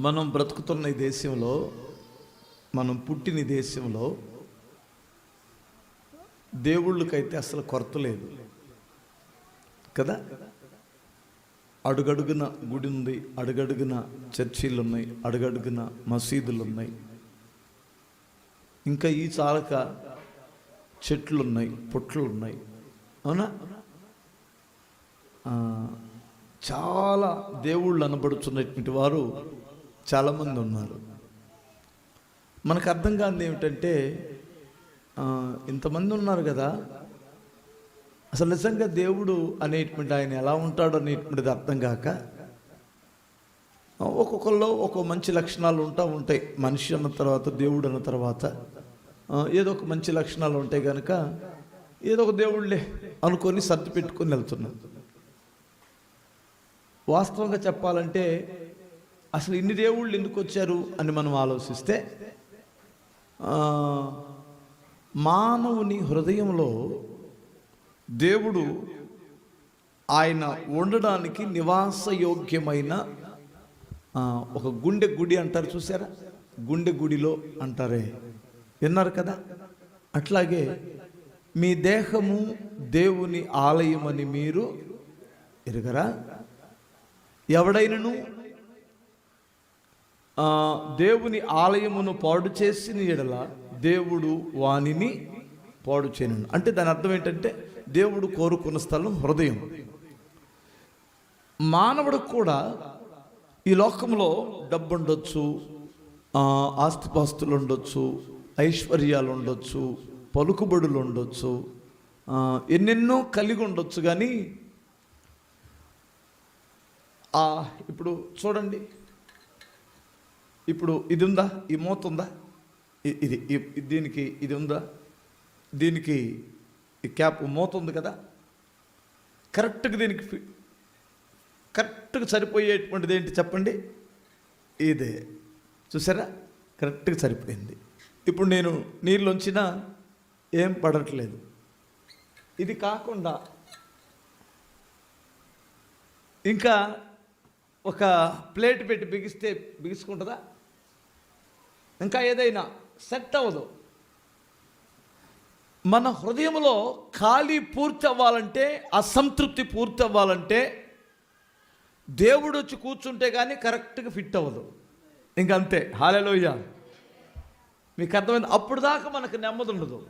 మనం బ్రతుకుతున్న ఈ దేశంలో మనం పుట్టిన దేశంలో దేవుళ్ళకైతే అసలు కొరత లేదు. కదా? అడుగడుగున గుడి ఉంది అడుగడుగున చర్చీలు ఉన్నాయి అడుగడుగున మసీదులు ఉన్నాయి ఇంకా ఈ చాలక చెట్లు ఉన్నాయి పుట్లు ఉన్నాయి అవునా చాలా దేవుళ్ళు అనబడుతున్నటువంటి వారు చాలామంది ఉన్నారు. మనకు అర్థం కానిది ఏమిటంటే ఇంతమంది ఉన్నారు కదా. అసలు నిజంగా దేవుడు అనేటువంటి ఆయన ఎలా ఉంటాడు అనేటువంటిది అర్థం కాక ఒక్కొక్కరిలో ఒక్కో మంచి లక్షణాలు ఉంటా ఉంటాయి. మనిషి అన్న తర్వాత దేవుడు అన్న తర్వాత ఏదో ఒక మంచి లక్షణాలు ఉంటాయి కనుక ఏదో ఒక దేవుళ్ళే అనుకొని సర్ది పెట్టుకొని వెళ్తున్నాం వాస్తవంగా చెప్పాలంటే అసలు ఇన్ని దేవుళ్ళు ఎందుకు వచ్చారు అని మనం ఆలోచిస్తే మానవుని హృదయంలో దేవుడు ఆయన ఉండడానికి నివాసయోగ్యమైన ఒక గుండె గుడి అంటారు చూసారా? గుండె గుడిలో అంటారే. విన్నారు కదా? అట్లాగే మీ దేహము దేవుని ఆలయమని మీరు ఎరుగరా? ఎవడైనను దేవుని ఆలయమును పాడు చేసిన ఎడల దేవుడు వాణిని పాడు చేయను అంటే దాని అర్థం ఏంటంటే దేవుడు కోరుకున్న స్థలం హృదయం. మానవుడికి కూడా ఈ లోకంలో డబ్బు ఉండొచ్చు ఆస్తిపాస్తులు ఉండొచ్చు ఐశ్వర్యాలు ఉండొచ్చు పలుకుబడులు ఉండొచ్చు ఎన్నెన్నో కలిగి ఉండొచ్చు కానీ ఇప్పుడు చూడండి ఇప్పుడు ఇది ఉందా ఈ మూత ఉందా ఇది దీనికి ఇది ఉందా దీనికి ఈ క్యాప్ మూత ఉంది కదా? కరెక్ట్గా దీనికి కరెక్ట్గా సరిపోయేటువంటిది ఏంటి చెప్పండి? ఇదే. చూసారా? కరెక్ట్గా సరిపోయింది. ఇప్పుడు నేను నీళ్ళొంచినా ఏం పడట్లేదు. ఇది కాకుండా ఇంకా ఒక ప్లేట్ పెట్టి బిగిస్తే బిగుసుకుంటుందా? ఇంకా ఏదైనా సెట్ అవ్వదు. మన హృదయంలో ఖాళీ పూర్తి అవ్వాలంటే అసంతృప్తి పూర్తి అవ్వాలంటే దేవుడు వచ్చి కూర్చుంటే కానీ కరెక్ట్గా ఫిట్ అవ్వదు. ఇంకంతే హాలేలోయ. మీకు అర్థమైంది? అప్పుడు దాకా మనకు నెమ్మది ఉండదు.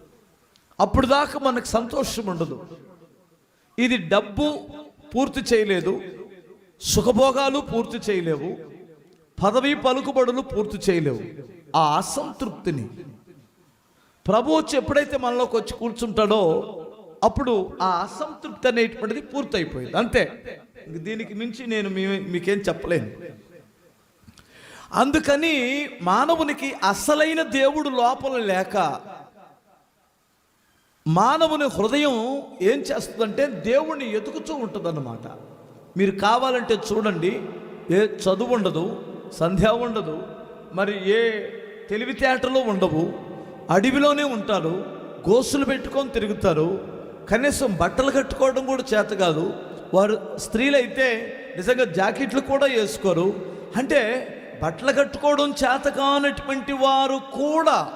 అప్పుడు దాకా మనకు సంతోషం ఉండదు. ఇది డబ్బు పూర్తి చేయలేదు. సుఖభోగాలు పూర్తి చేయలేవు. పదవి పలుకుబడులు పూర్తి చేయలేవు. ఆ అసంతృప్తిని. ప్రభు వచ్చి ఎప్పుడైతే మనలోకి వచ్చి కూర్చుంటాడో అప్పుడు ఆ అసంతృప్తి అనేటువంటిది పూర్తయిపోయింది. అంతే. దీనికి మించి నేను మీ- మీకేం చెప్పలేను. అందుకని మానవునికి అసలైన దేవుడు లోపల లేక మానవుని హృదయం ఏం చేస్తుందంటే దేవుణ్ణి ఎతుకుతూ ఉంటుందన్నమాట. మీరు కావాలంటే చూడండి ఏ చదువు ఉండదు సంధ్య ఉండదు మరి ఏ తెలివితేటలు ఉండవు అడవిలోనే ఉంటారు గోసులు పెట్టుకొని తిరుగుతారు కనీసం బట్టలు కట్టుకోవడం కూడా చేత కాదు. వారు స్త్రీలైతే నిజంగా జాకెట్లు కూడా వేసుకోరు. అంటే బట్టలు కట్టుకోవడం చేత కానటువంటి వారు కూడా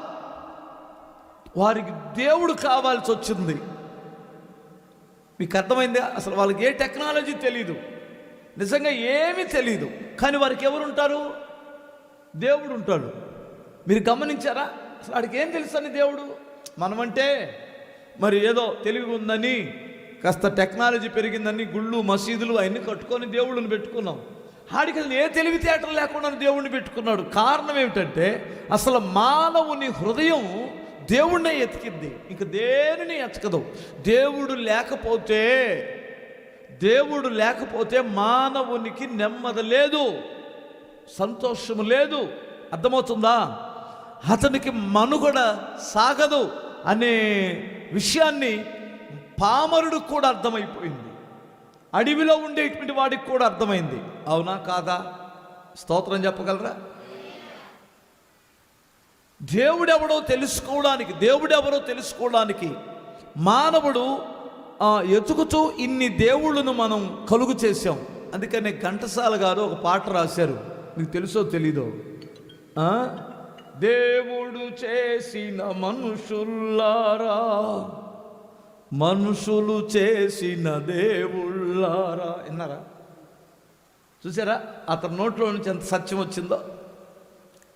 వారికి దేవుడు కావాల్సి వచ్చింది. మీకు అర్థమైందా? అసలు వాళ్ళకి ఏ టెక్నాలజీ తెలియదు నిజంగా ఏమీ తెలియదు కానీ వారికి ఎవరు ఉంటారు దేవుడు ఉంటాడు మీరు గమనించారా? అసలు వాడికి ఏం తెలుసని దేవుడు? మనమంటే మరి ఏదో తెలివి ఉందని కాస్త టెక్నాలజీ పెరిగిందని గుళ్ళు మసీదులు అవన్నీ కట్టుకొని దేవుళ్ళని పెట్టుకున్నాం. ఆడికి అసలు ఏ తెలివితేటలు లేకుండా దేవుణ్ణి పెట్టుకున్నాడు? కారణం ఏమిటంటే అసలు మానవుని హృదయం దేవుణ్ణే ఎతికింది. ఇంక దేనిని ఎతకదు? దేవుడు లేకపోతే దేవుడు లేకపోతే మానవునికి నెమ్మది లేదు. సంతోషం లేదు. అర్థమవుతుందా? అతనికి మనుగడ సాగదు అనే విషయాన్ని పామరుడు కూడా అర్థమైపోయింది. అడవిలో ఉండేటువంటి వాడికి కూడా అర్థమైంది. అవునా కాదా? స్తోత్రం చెప్పగలరా? దేవుడెవడో తెలుసుకోవడానికి దేవుడెవరో తెలుసుకోవడానికి మానవుడు ఎతుకుతూ ఇన్ని దేవుళ్ళను మనం కలుగు చేశాం. అందుకనే ఘంటసాల గారు ఒక పాట రాశారు. నీకు తెలుసో తెలీదో? దేవుడు చేసిన మనుషుల్లారా మనుషులు చేసిన దేవుళ్ళారా విన్నారా? చూసారా? అతని నోట్లో నుంచి ఎంత సత్యం వచ్చిందో?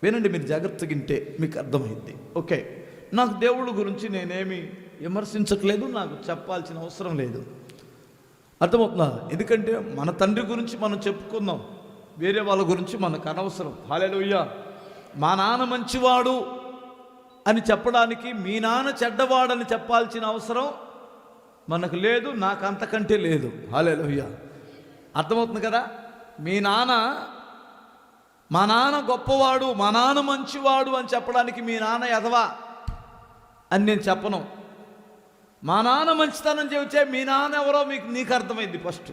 వినండి మీరు జాగ్రత్తగా వింటే మీకు అర్థమైంది. ఓకే. నాకు దేవుడు గురించి నేనేమి విమర్శించట్లేదు నాకు చెప్పాల్సిన అవసరం లేదు. అర్థమవుతుందా? ఎందుకంటే మన తండ్రి గురించి మనం చెప్పుకుందాం. వేరే వాళ్ళ గురించి మనకు అనవసరం. హాలేలుయ్య మా నాన్న మంచివాడు అని చెప్పడానికి మీ నాన్న చెడ్డవాడని చెప్పాల్సిన అవసరం మనకు లేదు నాకు అంతకంటే లేదు. హాలేలుయ్య అర్థమవుతుంది కదా? మీ నాన్న మా నాన్న గొప్పవాడు మా నాన్న మంచివాడు అని చెప్పడానికి మీ నాన్న ఎదవా అని నేను చెప్పను. మా నాన్న మంచితనం చెబితే మీ నాన్న ఎవరో మీకు నీకు అర్థమైంది ఫస్ట్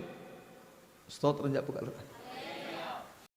స్తోత్రం చెప్పగలరా?